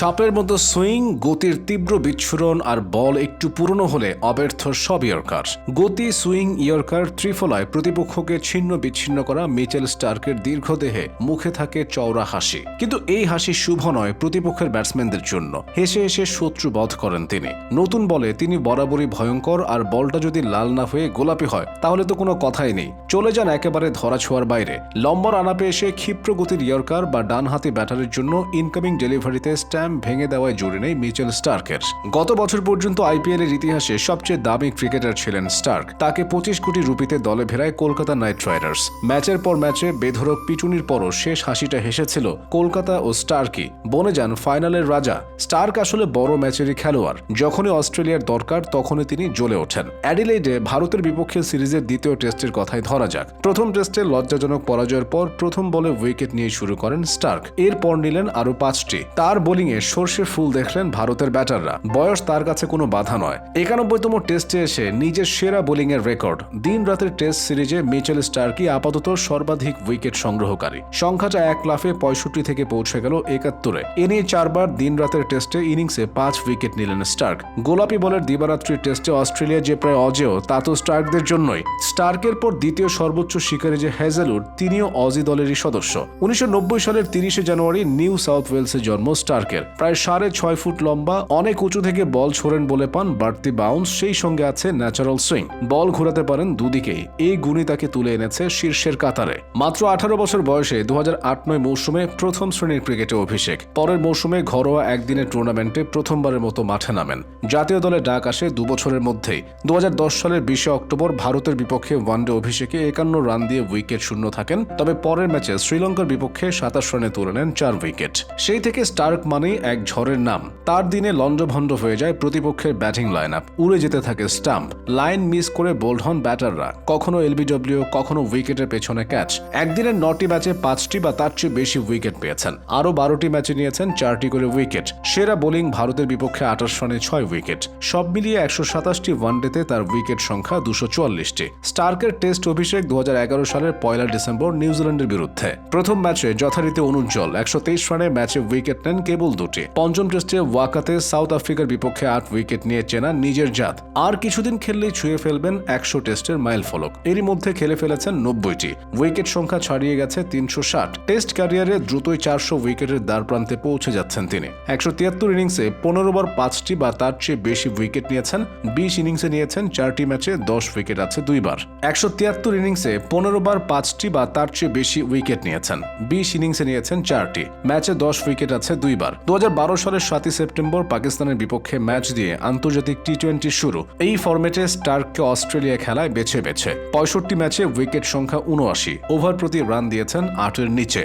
সাপের মতো সুইং, গতির তীব্র বিচ্ছুরণ আর বল একটু পুরনো হলে অব্যর্থ সব ইয়র্কার। গতি, সুইং, ইয়র্কার, ত্রিফলায় প্রতিপক্ষকে ছিন্ন বিচ্ছিন্ন করা মিচেল স্টার্কের দীর্ঘদেহে মুখে থাকে চওড়া হাসি। কিন্তু এই হাসি শুভ নয় প্রতিপক্ষের ব্যাটসম্যানদের জন্য। হেসে হেসে শত্রু বধ করেন তিনি। নতুন বলে তিনি বরাবরই ভয়ঙ্কর আর বলটা যদি লাল না হয়ে গোলাপি হয়, তাহলে তো কোনো কথাই নেই। চলে যান একেবারে ধরা ছোঁয়ার বাইরে। লম্বা রানাপে এসে ক্ষিপ্র গতির ইয়র্কার বা ডানহাতি ব্যাটারের জন্য ইনকামিং ডেলিভারিতে স্ট্যাম্প ভেঙে দেওয়ায় জুড়ে নেই মিচেল স্টার্কের। গত বছর পর্যন্ত আইপিএল এর ইতিহাসে সবচেয়ে দামি ক্রিকেটার ছিলেন স্টার্ক। তাকে পঁচিশ কোটি রুপিতে দলে ভেড়ায় কলকাতা নাইট রাইডার্স। ম্যাচের পর ম্যাচে বেধরক পিটুনির পরও শেষ হাসিটা হেসেছিল কলকাতা ও স্টার্কই। বনে যান ফাইনালের রাজা। স্টার্ক আসলে বড় ম্যাচেরই খেলোয়াড়। যখনই অস্ট্রেলিয়ার দরকার, তখনই তিনি জ্বলে ওঠেন। অ্যাডিলেইডে ভারতের বিপক্ষে সিরিজের দ্বিতীয় টেস্টের কথাই ধরা যাক। প্রথম টেস্টে লজ্জাজনক পরাজয়ের পর প্রথম বলে উইকেট নিয়ে শুরু করেন স্টার্ক। এরপর নিলেন আরও পাঁচটি। তার বোলিংয়ে সর্ষে ফুল দেখলেন ভারতের ব্যাটাররা। বয়স তার কাছে কোনো বাধা নয়। একানব্বইতম টেস্টে এসে নিজের সেরা বোলিংয়ের রেকর্ড। দিন রাতের টেস্ট সিরিজে মিচেল স্টার্কই আপাতত সর্বাধিক উইকেট সংগ্রহকারী। সংখ্যাটা এক লাফে পঁয়ষট্টি থেকে পৌঁছে গেল একাত্তরে। এ নিয়ে চারবার দিন রাতের টেস্টে ইনিংসে পাঁচ উইকেট নিলেন স্টার্ক। গোলাপি বলের দিবারাত্রি টেস্টে অস্ট্রেলিয়া যে প্রায় অজেয়, তা তো স্টার্কদের জন্যই। স্টার্কের পর দ্বিতীয় সর্বোচ্চ শিকারী যে হ্যাজেলউড তিনিও অজি দলেরই সদস্য। উনিশশো নব্বই সালের তিরিশে জানুয়ারি নিউ সাউথ ওয়েলসে জন্ম স্টার্কের। প্রায় সাড়ে ছয় ফুট লম্বা, অনেক উঁচু থেকে বল ছোড়েন বলে পান বাড়তি বাউন্স সেই সঙ্গে আছে ন্যাচারাল সুইং বল ঘোরাতে পারেন দুদিকেই এই গুণই তাকে তুলে এনেছে শীর্ষের কাতারে। মাত্র আঠারো বছর বয়সে দু নয় মৌসুমে প্রথম শ্রেণির ক্রিকেটে অভিষেক। পরের মৌসুমে ঘরোয়া একদিনের টুর্নামেন্টে প্রথমবারের মতো মাঠে নামেন। জাতীয় দলে ডাক আসে দুবছরের মধ্যেই দু হাজার দশ সালের বিশে অক্টোবর ভারতের বিপক্ষে ওয়ানডে অভিষেকে একান্ন রান দিয়ে উইকেট শূন্য থাকেন। তবে পরের ম্যাচে শ্রীলঙ্কার বিপক্ষে সাতাশ রানে তুলে নেন চার উইকেট। সেই থেকে স্টার্ক মানেই এক ঝড়ের নাম। তার দিনে লণ্ডভণ্ড হয়ে যায় প্রতিপক্ষের ব্যাটিং লাইন আপ উড়ে যেতে থাকে স্টাম্প। লাইন মিস করে বোল্ড হন ব্যাটাররা। কখনো এলবিডব্লিউ, কখনো উইকেটের পেছনে ক্যাচ। একদিনের নটি ম্যাচে পাঁচটি বা তার চেয়ে বেশি উইকেট পেয়েছেন। আরও বারোটি ম্যাচে নিয়েছেন চারটি করে উইকেট। সেরা বোলিং ভারতের বিপক্ষে আঠাশ রানে ছয় উইকেট। সব মিলিয়ে একশো সাতাশটি ওয়ানডেতে তার উইকেট সংখ্যা দুশো চুয়াল্লিশটি। স্টার্কের টেস্ট অভিষেক দু এগারো সালের পয়লা ডিসেম্বর নিউজিল্যান্ডের বিরুদ্ধে। প্রথম ম্যাচে যথারীতি অনুজ্জ্বল। একশো তেইশ রানে ম্যাচে উইকেট নেন কেবল দুটি। পঞ্চম টেস্টে ওয়াকাতে সাউথ আফ্রিকার বিপক্ষে আট উইকেট নিয়ে চেনা নিজের জাত। আর কিছুদিন খেললেই ছুঁয়ে ফেলবেন একশো টেস্টের মাইল ফলক। এরই মধ্যে খেলে ফেলেছেন নব্বইটি। উইকেট সংখ্যা ছাড়িয়ে গেছে তিনশো ষাট। টেস্ট ক্যারিয়ারে দ্রুতই চারশো উইকেটের দ্বার প্রান্তে পৌঁছে যাচ্ছেন তিনি। একশো তিয়াত্তর ইনিংসে পনেরো বার পাঁচটি বা তার চেয়ে বেশি উইকেট নিয়েছেন, বিশ ইনিংসে নিয়েছেন চারটি ম্যাচে দশ উইকেট আছে দুইবার। একশো তিয়াত্তর ইনিংসে পনেরো বার পাঁচটি বা তার চেয়ে বেশি উইকেট নিয়েছেন, বিশ ইনিংসে নিয়েছেন চারটি। ম্যাচে দশ উইকেট আছে দুইবার। দু হাজার বারো সালের সাতই সেপ্টেম্বর পাকিস্তানের বিপক্ষে ম্যাচ দিয়ে আন্তর্জাতিক টি টোয়েন্টি শুরু। এই ফরম্যাটে স্টার্ককে অস্ট্রেলিয়া খেলায় বেছে বেছে। পঁয়ষট্টি ম্যাচে উইকেট সংখ্যা উনআশি ওভার প্রতি রান দিয়েছেন আটের নিচে।